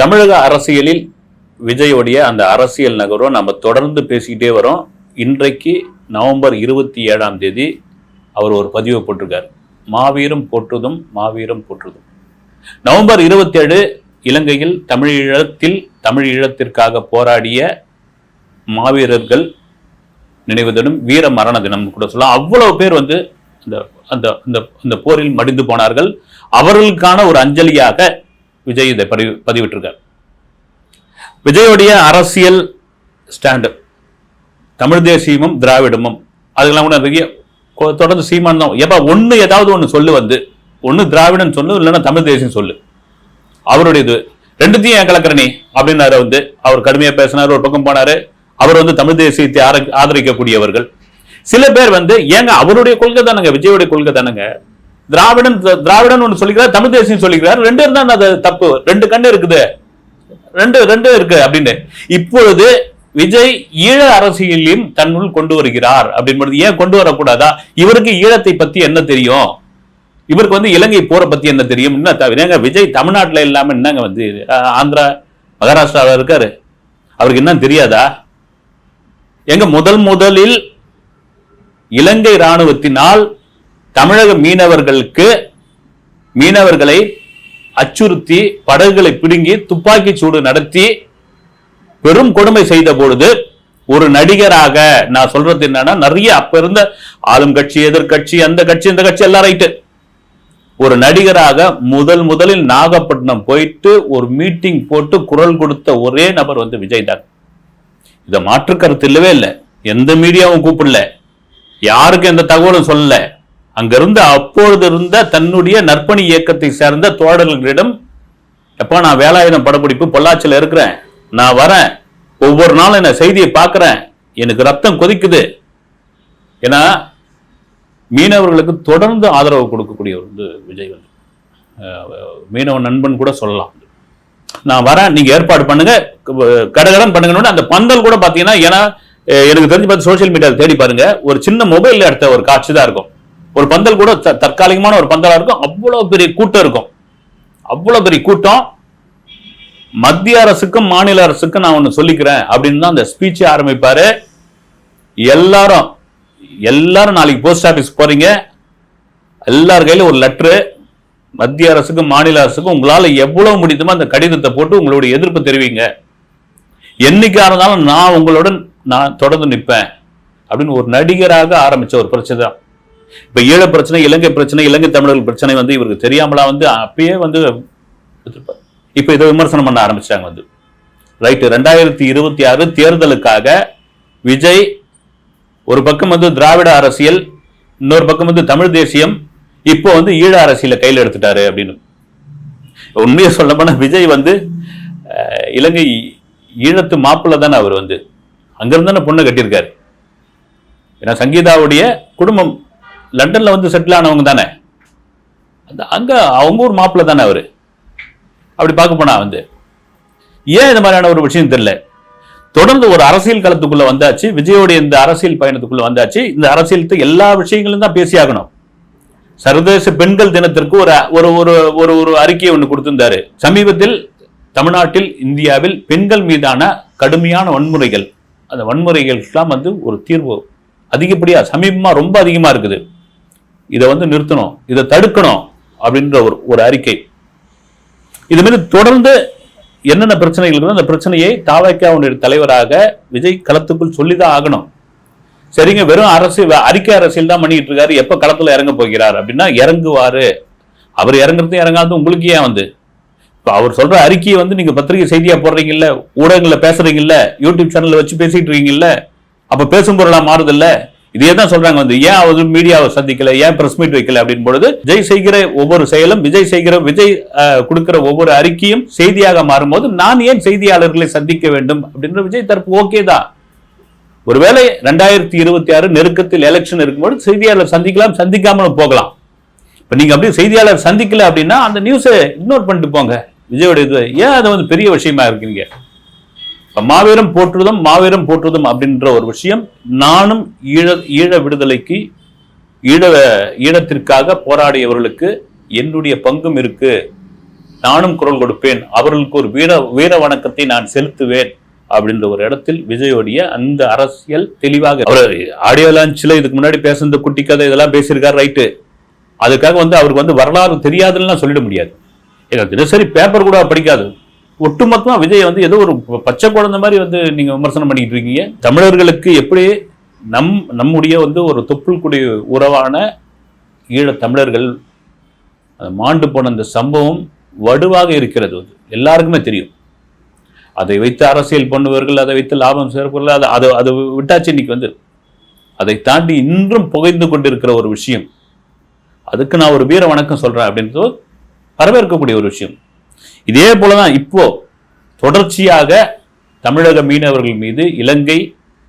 தமிழக அரசியலில் விஜயோடைய அந்த அரசியல் நகரம் நம்ம தொடர்ந்து பேசிக்கிட்டே வரோம். இன்றைக்கு நவம்பர் இருபத்தி ஏழாம் தேதி அவர் ஒரு பதிவை போட்டிருக்கார். மாவீரம் போற்றுதும் மாவீரம் போற்றுதும். நவம்பர் இருபத்தேழு இலங்கையில் தமிழீழத்தில் தமிழீழத்திற்காக போராடிய மாவீரர்கள் நினைவு தினம் வீர மரண தினம் கூட சொல்லலாம். அவ்வளவு பேர் வந்து அந்த அந்த அந்த போரில் மடிந்து போனார்கள். அவர்களுக்கான ஒரு அஞ்சலியாக விஜய் இதை பதிவு பதிவிட்டிருக்கார். விஜயோடைய அரசியல் ஸ்டாண்டு தமிழ் தேசியமும் திராவிடமும் அதுக்கெல்லாம் கூட நிறைய தொடர்ந்து சீமான் தான். எப்ப ஒன்று ஏதாவது ஒன்று சொல்லு வந்து. ஒன்று திராவிடன் சொல்லு இல்லைன்னா தமிழ் தேசியம் சொல்லு. அவருடைய இது ரெண்டுத்தையும் ஏன் கலக்கிற அப்படின்னாரு வந்து அவர் கடுமையா பேசினார் ஒரு பக்கம் போனாரு. அவர் வந்து தமிழ் தேசியத்தை ஆர- ஆதரிக்கக்கூடியவர்கள். சில பேர் வந்து ஏங்க அவருடைய கொள்கை தானுங்க விஜயோடைய கொள்கை தானுங்க? திராவிடன் திராவிடன் ஒன்று சொல்லிக்கிறார் தமிழ் தேசியம் சொல்லிக்கிறார். ரெண்டு இருந்தா அது தப்பு? ரெண்டு கண்ணு இருக்குது. ரெண்டு ரெண்டு இருக்கு அப்படின்னு. இப்பொழுது விஜய் ஈழ அரசியலையும் தன்னுள் கொண்டு வருகிறார் அப்படின்னு ஏன் கொண்டு வரக்கூடாதா? இவருக்கு ஈழத்தை பத்தி என்ன தெரியும்? இவருக்கு வந்து இலங்கை போற பத்தி என்ன தெரியும்? என்ன விஜய் தமிழ்நாட்டில் இல்லாம என்னங்க வந்து ஆந்திரா மகாராஷ்டிராவில் இருக்காரு. அவருக்கு என்ன தெரியாதா? எங்க முதல் முதலில் இலங்கை ராணுவத்தினால் தமிழக மீனவர்களுக்கு மீனவர்களை அச்சுறுத்தி படகுகளை பிடுங்கி துப்பாக்கி சூடு நடத்தி பெரும் கொடுமை செய்த பொழுது ஒரு நடிகராக நான் சொல்றது என்னன்னா நிறைய அப்ப இருந்த ஆளும் கட்சி எதிர்கட்சி அந்த கட்சி இந்த கட்சி எல்லாம் ரைட்டு. ஒரு நடிகராக முதல் முதலில் நாகப்பட்டினம் போயிட்டு ஒரு மீட்டிங் போட்டு குரல் கொடுத்த ஒரே நபர் வந்து விஜய் தான். இதை மாற்று கருத்து இல்லவே இல்லை. எந்த மீடியாவும் கூப்பிடல. யாருக்கும் எந்த தகவலும் சொல்லலை. அங்கிருந்து அப்பொழுது இருந்த தன்னுடைய நற்பணி இயக்கத்தை சேர்ந்த தோழர்களிடம் எப்பா நான் வேலாயுதம் படப்பிடிப்பு பொள்ளாச்சியில் இருக்கிறேன். நான் வரேன். ஒவ்வொரு நாளும் என்ன செய்தியை பார்க்குறேன். எனக்கு ரத்தம் கொதிக்குது. ஏன்னா மீனவர்களுக்கு தொடர்ந்து ஆதரவு கொடுக்கக்கூடியவர் வந்து விஜய் வந்து. மீனவ நண்பன் கூட சொல்லலாம். நான் வரேன். நீங்கள் ஏற்பாடு பண்ணுங்க. கடகடன் பண்ணுங்கன்னு அந்த பந்தல் கூட பார்த்தீங்கன்னா ஏன்னா எனக்கு தெரிஞ்சு பார்த்து சோஷியல் மீடியாவில் தேடி பாருங்க. ஒரு சின்ன மொபைலில் எடுத்த ஒரு காட்சி தான் இருக்கும். ஒரு பந்தல் கூட த- தற்காலிகமான ஒரு பந்தலா இருக்கும். அவ்வளவு பெரிய கூட்டம் இருக்கும். அவ்வளவு பெரிய கூட்டம். மத்திய அரசுக்கும் மாநில அரசுக்கும் நான் ஒன்னு சொல்லிக்கிறேன். அப்படின்னு தான் அந்த ஸ்பீச்சை ஆரம்பிப்பாரு. எல்லாரும் எல்லாரும் நாளைக்கு போஸ்ட் ஆபீஸ் போறீங்க. எல்லார் கையிலும் ஒரு லெட்ரு மத்திய அரசுக்கும் மாநில அரசுக்கும் உங்களால எவ்வளவு முடியுமோ அந்த கடிதத்தை போட்டு உங்களுடைய எதிர்ப்பு தெரிவிங்க. என்னைக்கா இருந்தாலும் நான் உங்களுடன் நான் தொடர்ந்து நிற்பேன். அப்படின்னு ஒரு நடிகராக ஆரம்பிச்ச ஒரு பிரச்சனை தான். இப்ப ஈழ பிரச்சனை இலங்கை பிரச்சனை இலங்கை தமிழர்கள் பிரச்சனை வந்து இவருக்கு தெரியாமலா வந்து அப்பயே வந்து எடுத்திருப்பார். இப்ப இதை விமர்சனம் பண்ண ஆரம்பிச்சாங்க வந்து. ரைட்டு ரெண்டாயிரத்தி இருபத்தி ஆறு தேர்தலுக்காக விஜய் ஒரு பக்கம் வந்து திராவிட அரசியல் இன்னொரு பக்கம் வந்து தமிழ் தேசியம் இப்போ வந்து ஈழ அரசியல கையில் எடுத்துட்டாரு அப்படின்னு. உண்மையை சொல்ல போனா விஜய் வந்து அஹ், இலங்கை ஈழத்து மாப்பிள்ள தானே அவர் வந்து. அங்கிருந்து தானே பொண்ணை கட்டியிருக்காரு. ஏன்னா சங்கீதாவுடைய குடும்பம் லண்டனில் வந்து செட்டில் ஆனவங்க தானே? அந்த அங்கே அவங்க ஒரு மாப்பிள்ளை தானே அவர்? அப்படி பார்க்க போனா வந்து ஏன் இந்த மாதிரியான ஒரு விஷயம் தெரியல? தொடர்ந்து ஒரு அரசியல் களத்துக்குள்ளே வந்தாச்சு விஜயோடைய இந்த அரசியல் பயணத்துக்குள்ளே வந்தாச்சு இந்த அரசியலுக்கு எல்லா விஷயங்களும் தான் பேசியாகணும் சர்வதேச பெண்கள் தினத்திற்கு ஒரு ஒரு ஒரு ஒரு ஒரு அறிக்கையை ஒன்று கொடுத்திருந்தாரு. சமீபத்தில் தமிழ்நாட்டில் இந்தியாவில் பெண்கள் மீதான கடுமையான வன்முறைகள். அந்த வன்முறைகளுக்கெல்லாம் வந்து ஒரு தீர்வு அதிகப்படியாக சமீபமாக ரொம்ப அதிகமாக இருக்குது. இதை வந்து நிறுத்தணும் இதை தடுக்கணும் அப்படின்ற ஒரு ஒரு அறிக்கை. இது மாதிரி தொடர்ந்து என்னென்ன பிரச்சனைகள் இருக்குதோ அந்த பிரச்சனையை தாவைக்காவுடைய தலைவராக விஜய் களத்துக்குள் சொல்லிதான் ஆகணும். சரிங்க வெறும் அரசு அறிக்கை அரசியல் தான் பண்ணிட்டு இருக்காரு. எப்ப களத்துல இறங்க போகிறார் அப்படின்னா இறங்குவாரு. அவர் இறங்குறது இறங்காது உங்களுக்கு ஏன் வந்து? இப்போ அவர் சொல்ற அறிக்கையை வந்து நீங்க பத்திரிகை செய்தியா போடுறீங்கல்ல ஊடகங்களில் பேசுறீங்கல்ல யூடியூப் சேனல்ல வச்சு பேசிட்டு இருக்கீங்கல்ல அப்ப பேசும் பொருளா மாறுதில்ல? இதே தான் சொல்றாங்க வந்து ஏன் அவர் மீடியாவை சந்திக்கல ஏன் பிரஸ் மீட் வைக்கல அப்படின்னு பொழுது விஜய் செய்கிற ஒவ்வொரு செயலும் விஜய் செய்கிற விஜய் கொடுக்கிற ஒவ்வொரு அறிக்கையும் செய்தியாக மாறும்போது நான் ஏன் செய்தியாளர்களை சந்திக்க வேண்டும் அப்படின்ற விஜய் தரப்பு ஓகே தான். ஒருவேளை ரெண்டாயிரத்தி இருபத்தி ஆறு நெருக்கத்தில் எலெக்ஷன் இருக்கும்போது செய்தியாளர் சந்திக்கலாம் சந்திக்காமலும் போகலாம். இப்ப நீங்க அப்படியே செய்தியாளர் சந்திக்கல அப்படின்னா அந்த நியூஸை இக்னோர் பண்ணிட்டு போங்க. விஜயோட இது ஏன் அதை வந்து பெரிய விஷயமா இருக்கீங்க? மாவீரம் போற்றுதும் மாவீரம் போற்றுதும் அப்படின்ற ஒரு விஷயம் நானும் ஈழ ஈழ விடுதலைக்கு ஈழ ஈழத்திற்காக போராடியவர்களுக்கு என்னுடைய பங்கும் இருக்கு. நானும் குரல் கொடுப்பேன். அவர்களுக்கு ஒரு வீர வீர வணக்கத்தை நான் செலுத்துவேன் அப்படின்ற ஒரு இடத்தில் விஜயோடைய அந்த அரசியல் தெளிவாக அவர் ஆடியோ லான்ச்சில் இதுக்கு முன்னாடி பேசுனது குட்டி கதை இதெல்லாம் பேசியிருக்காரு ரைட்டு. அதுக்காக வந்து அவருக்கு வந்து வரலாறு தெரியாதுன்னு சொல்லிட முடியாது. ஏன்னா தினசரி பேப்பர் கூட படிக்காது. ஒட்டுமொத்தமாக விஜய் வந்து ஏதோ ஒரு பச்சை குழந்தை மாதிரி வந்து நீங்கள் விமர்சனம் பண்ணிக்கிட்டு இருக்கீங்க. தமிழர்களுக்கு எப்படி நம் நம்முடைய வந்து ஒரு தொப்புள் குடி உறவான ஈழத் தமிழர்கள் மாண்டு போன அந்த சம்பவம் வடுவாக இருக்கிறது. அது எல்லாருக்குமே தெரியும். அதை வைத்து அரசியல் பண்ணுவர்கள் அதை வைத்து லாபம் சேர்ப்பவர்கள் அதை அதை அதை விட்டாச்சு இன்னைக்கு வந்து. அதை தாண்டி இன்றும் புகைந்து கொண்டிருக்கிற ஒரு விஷயம். அதுக்கு நான் ஒரு வீர வணக்கம் சொல்கிறேன் அப்படின்றது வரவேற்கக்கூடிய ஒரு விஷயம். இதே போலதான் இப்போ தொடர்ச்சியாக தமிழக மீனவர்கள் மீது இலங்கை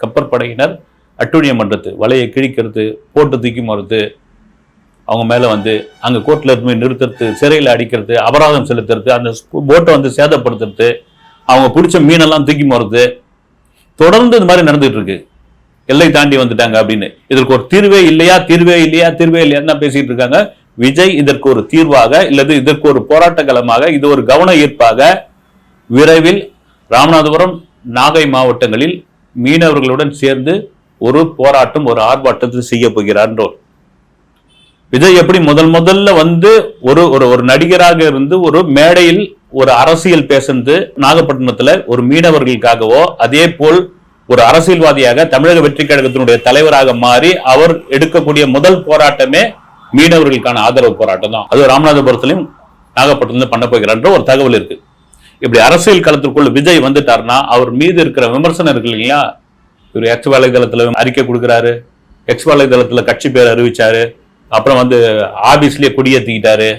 கப்பற்படையினர் அட்டுழியம் பண்ணுறது வலையை கிழிக்கிறது போட்டு தூக்கி மறுத்து அவங்க மேலே வந்து அங்கே கோர்ட்டில் இருந்து போய் நிறுத்துறது சிறையில் அடிக்கிறது அபராதம் செலுத்துறது அந்த போட்டை வந்து சேதப்படுத்துறது அவங்க பிடிச்ச மீனெல்லாம் தூக்கி மறுத்து தொடர்ந்து இது மாதிரி நடந்துகிட்டு இருக்கு. எல்லை தாண்டி வந்துட்டாங்க அப்படின்னு. இதற்கு ஒரு தீர்வே இல்லையா தீர்வே இல்லையா தீர்வே இல்லையான்னு தான் பேசிகிட்டு இருக்காங்க. விஜய் இதற்கு ஒரு தீர்வாக இல்லது இதற்கு ஒரு போராட்ட களமாக இது ஒரு கவன ஈர்ப்பாக விரைவில் ராமநாதபுரம் நாகை மாவட்டங்களில் மீனவர்களுடன் சேர்ந்து ஒரு போராட்டம் ஒரு ஆர்ப்பாட்டத்தை செய்ய போகிறார் விஜய் எப்படி முதல் முதல்ல வந்து ஒரு ஒரு ஒரு நடிகராக இருந்து ஒரு மேடையில் ஒரு அரசியல் பேசுறது நாகப்பட்டினத்துல ஒரு மீனவர்களுக்காகவோ அதே போல் ஒரு அரசியல்வாதியாக தமிழக வெற்றி கழகத்தினுடைய தலைவராக மாறி அவர் எடுக்கக்கூடிய முதல் போராட்டமே மீனவர்களுக்கான ஆதரவு போராட்டம் தான். அது ராமநாதபுரத்திலையும் நாகப்பட்டினத்துல பண்ண போகிறான்ற ஒரு தகவல் இருக்கு. இப்படி அரசியல் களத்திற்குள்ள விஜய் வந்துட்டார்னா அவர் மீது இருக்கிற விமர்சனம் இருக்கு இல்லையா? இவர் எக்ஸ் வலைதளத்தில் அறிக்கை கொடுக்குறாரு எக்ஸ் வலைதளத்தில் கட்சி பேர் அறிவிச்சாரு அப்புறம் வந்து ஆபீஸ்லயே கொடியேற்றிக்கிட்டாரு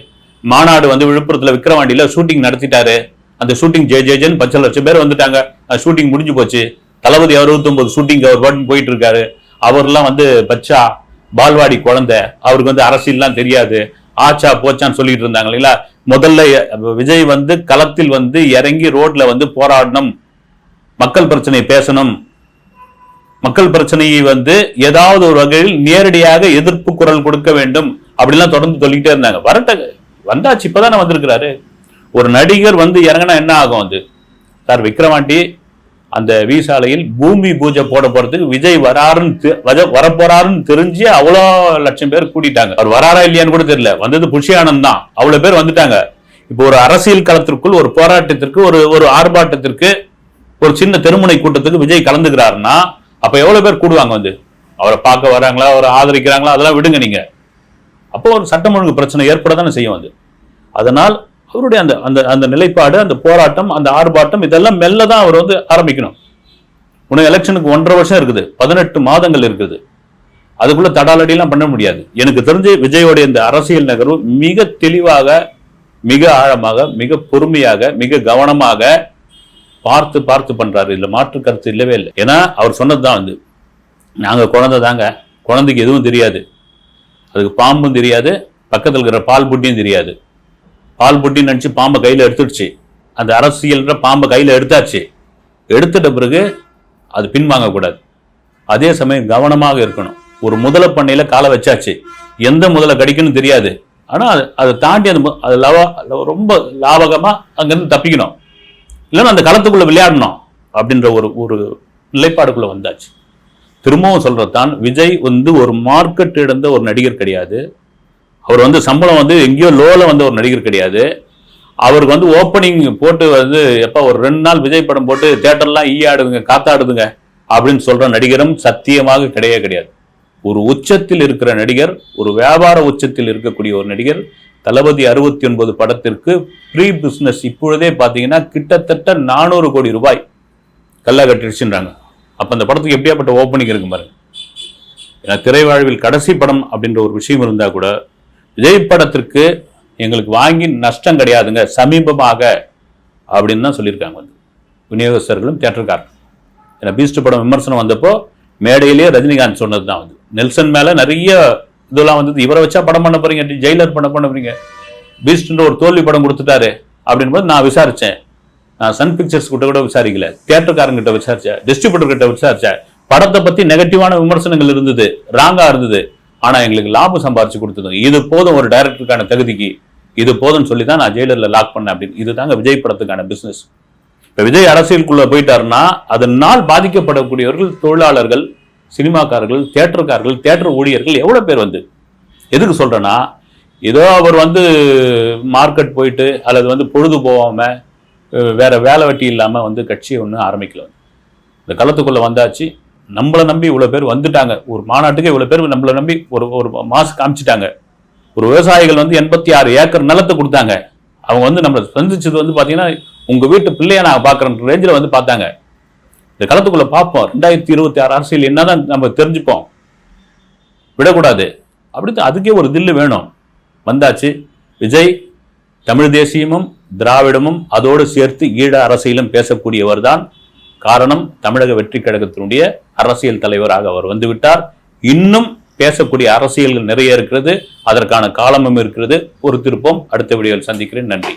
மாநாடு வந்து விழுப்புரத்தில் விக்கிரவாண்டியில் ஷூட்டிங் நடத்திட்டாரு அந்த ஷூட்டிங் ஜே ஜேஜன் பத்து லட்சம் பேர் வந்துட்டாங்க. ஷூட்டிங் முடிஞ்சு போச்சு. தளபதி அறுபத்தொன்பது ஷூட்டிங் அவர் பாட்டு போயிட்டு இருக்காரு. அவர்லாம் வந்து பச்சா பால்வாடி குழந்தை அவருக்கு வந்து அரசியல்லாம் தெரியாது. ஆச்சா போச்சான்னு சொல்லிட்டு இருந்தாங்க இல்லைங்களா? முதல்ல விஜய் வந்து களத்தில் வந்து இறங்கி ரோட்ல வந்து போராடணும். மக்கள் பிரச்சனை பேசணும். மக்கள் பிரச்சனையை வந்து ஏதாவது ஒரு வகையில் நேரடியாக எதிர்ப்பு குரல் கொடுக்க வேண்டும் அப்படிலாம் தொடர்ந்து சொல்லிக்கிட்டே இருந்தாங்க. வரட்ட வந்தாச்சு இப்பதானே வந்திருக்கிறாரு. ஒரு நடிகர் வந்து இறங்கினா என்ன ஆகும் அது? சார் விக்ரவாண்டி அந்த வீசாலையில் பூமி பூஜை போட போறதுக்கு விஜய் வராருன்னு வரப்போறாருன்னு தெரிஞ்சு அவ்வளோ லட்சம் பேர் கூட்டிட்டாங்க. அவர் வராரா இல்லையான்னு கூட தெரியல. வந்தது புஷியானந்த் தான். அவ்வளோ பேர் வந்துட்டாங்க. இப்போ ஒரு அரசியல் களத்திற்குள் ஒரு போராட்டத்திற்கு ஒரு ஒரு ஆர்ப்பாட்டத்திற்கு ஒரு சின்ன தெருமுனை கூட்டத்துக்கு விஜய் கலந்துக்கிறாருன்னா அப்போ எவ்வளோ பேர் கூடுவாங்க வந்து? அவரை பார்க்க வராங்களா? அவரை ஆதரிக்கிறாங்களா? அதெல்லாம் விடுங்க நீங்க. அப்போ ஒரு சட்டம் ஒழுங்கு பிரச்சனை ஏற்பட தானே செய்யும் அது அதனால் அவருடைய அந்த அந்த அந்த நிலைப்பாடு அந்த போராட்டம் அந்த ஆர்ப்பாட்டம் இதெல்லாம் மெல்ல தான் அவர் வந்து ஆரம்பிக்கணும். உனக்கு எலெக்ஷனுக்கு ஒன்றரை வருஷம் இருக்குது பதினெட்டு மாதங்கள் இருக்குது. அதுக்குள்ள தடாலடியெல்லாம் பண்ண முடியாது. எனக்கு தெரிஞ்சு விஜயோடைய இந்த அரசியல் நகர்வு மிக தெளிவாக மிக ஆழமாக மிக பொறுமையாக மிக கவனமாக பார்த்து பார்த்து பண்றாரு. இதுல மாற்று கருத்து இல்லவே இல்லை. ஏன்னா அவர் சொன்னதுதான் வந்து நாங்க குழந்தை தாங்க. குழந்தைக்கு எதுவும் தெரியாது. அதுக்கு பாம்பும் தெரியாது. பக்கத்தில் இருக்கிற பால் புட்டியும் தெரியாது. பால் புட்டி நினச்சி பாம்பை கையில் எடுத்துடுச்சு. அந்த அரசியல்ன்ற பாம்பை கையில் எடுத்தாச்சு. எடுத்துட்ட பிறகு அது பின்வாங்கக்கூடாது. அதே சமயம் கவனமாக இருக்கணும். ஒரு முதல பண்ணையில் காலை வச்சாச்சு. எந்த முதல கடிக்குன்னு தெரியாது. ஆனால் அது- அதை தாண்டி அந்த அது லவ ரொம்ப லாபகமாக அங்கேருந்து தப்பிக்கணும். இல்லைன்னா அந்த களத்துக்குள்ளே விளையாடணும் அப்படின்ற ஒரு ஒரு நிலைப்பாடுக்குள்ளே வந்தாச்சு. திரும்பவும் சொல்கிறதான் விஜய் வந்து ஒரு மார்க்கெட் இழந்த ஒரு நடிகர் கிடையாது. அவர் வந்து சம்பளம் வந்து எங்கேயோ லோவில் வந்த ஒரு நடிகர் கிடையாது. அவருக்கு வந்து ஓப்பனிங் போட்டு வந்து எப்போ ஒரு ரெண்டு நாள் விஜய் படம் போட்டு தேட்டர்லாம் ஈயாடுதுங்க காத்தாடுதுங்க அப்படின்னு சொல்கிற நடிகரும் சத்தியமாக கிடையவே கிடையாது. ஒரு உச்சத்தில் இருக்கிற நடிகர் ஒரு வியாபார உச்சத்தில் இருக்கக்கூடிய ஒரு நடிகர் தளபதி அறுபத்தி ஒன்பது படத்திற்கு ப்ரீ பிஸ்னஸ் இப்பொழுதே பார்த்தீங்கன்னா கிட்டத்தட்ட நானூறு கோடி ரூபாய் கல்லா கட்டிடுச்சுன்றாங்க அப்போ அந்த படத்துக்கு எப்படியாப்பட்ட ஓப்பனிங் இருக்கு பாருங்க. ஏன்னா திரைவாழ்வில் கடைசி படம் அப்படின்ற ஒரு விஷயம் இருந்தால் கூட விஜய் படத்திற்கு எங்களுக்கு வாங்கி நஷ்டம் கிடையாதுங்க சமீபமாக அப்படின்னு தான் சொல்லியிருக்காங்க வந்து. விநியோகஸ்தர்களும் தியேட்டர்காரர் ஏன்னா பீஸ்ட் படம் விமர்சனம் வந்தப்போ மேடையிலேயே ரஜினிகாந்த் சொன்னது தான் வந்து. நெல்சன் மேலே நிறைய இதெல்லாம் வந்து இவரை வச்சா படம் பண்ண போறீங்க ஜெயிலர் பண்ண பண்ண போறீங்க. பீஸ்ட்ன்ற ஒரு தோல்வி படம் கொடுத்துட்டாரு அப்படின்போது நான் விசாரித்தேன் நான் சன் பிக்சர்ஸ் கிட்ட கூட விசாரிக்கல. தியேட்டர்காரங்க விசாரிச்சேன். டிஸ்ட்ரிபியூட்டர் கிட்ட விசாரிச்சேன். படத்தை பற்றி நெகட்டிவான விமர்சனங்கள் இருந்தது. ராங்காக இருந்தது. ஆனால் எங்களுக்கு லாபம் சம்பாரிச்சு கொடுத்தது இது போதும் ஒரு டைரக்டருக்கான தகுதிக்கு இது போதும்னு சொல்லி தான் நான் ஜெயிலரில் லாக் பண்ணேன் அப்படின்னு. இதுதாங்க விஜய் படத்துக்கான பிஸ்னஸ் இப்போ விஜய் அரசியலுக்குள்ளே போயிட்டாருன்னா அதனால் பாதிக்கப்படக்கூடியவர்கள் தொழிலாளர்கள் சினிமாக்காரர்கள் தேட்டருக்காரர்கள் தேட்டர் ஊழியர்கள் எவ்வளோ பேர் வந்து? எதுக்கு சொல்கிறேன்னா ஏதோ அவர் வந்து மார்க்கெட் போயிட்டு அல்லது வந்து பொழுது போகாமல் வேறு வேற வேலை வெட்டி இல்லாமல் வந்து கட்சியை ஒன்று ஆரம்பிக்கல. இந்த களத்துக்குள்ளே வந்தாச்சு. நம்மளை நம்பி இவ்வளோ பேர் வந்துட்டாங்க. ஒரு மாநாட்டுக்கு இவ்வளோ பேர் நம்மளை நம்பி ஒரு ஒரு மாசு காமிச்சிட்டாங்க. ஒரு விவசாயிகள் வந்து எண்பத்தி ஆறு ஏக்கர் நிலத்தை கொடுத்தாங்க. அவங்க வந்து நம்மளை சந்திச்சது வந்து பார்த்தீங்கன்னா உங்கள் வீட்டு பிள்ளைய நான் பார்க்குறேன் ரேஞ்சில் வந்து பார்த்தாங்க. இந்த களத்துக்குள்ளே பார்ப்போம். ரெண்டாயிரத்தி இருபத்தி ஆறு அரசியல் என்னதான் நம்ம தெரிஞ்சுப்போம். விடக்கூடாது. அப்படி அதுக்கே ஒரு தில்லு வேணும். வந்தாச்சு. விஜய் தமிழ் தேசியமும் திராவிடமும் அதோடு சேர்த்து ஈழ அரசியலும் பேசக்கூடியவர் தான் காரணம் தமிழக வெற்றி கழகத்தினுடைய அரசியல் தலைவராக அவர் வந்துவிட்டார். இன்னும் பேசக்கூடிய அரசியல்கள் நிறைய இருக்கிறது. அதற்கான காலமும் இருக்கிறது. பொறுத்திருப்போம் அடுத்த வீடியோவில் சந்திக்கிறேன். நன்றி.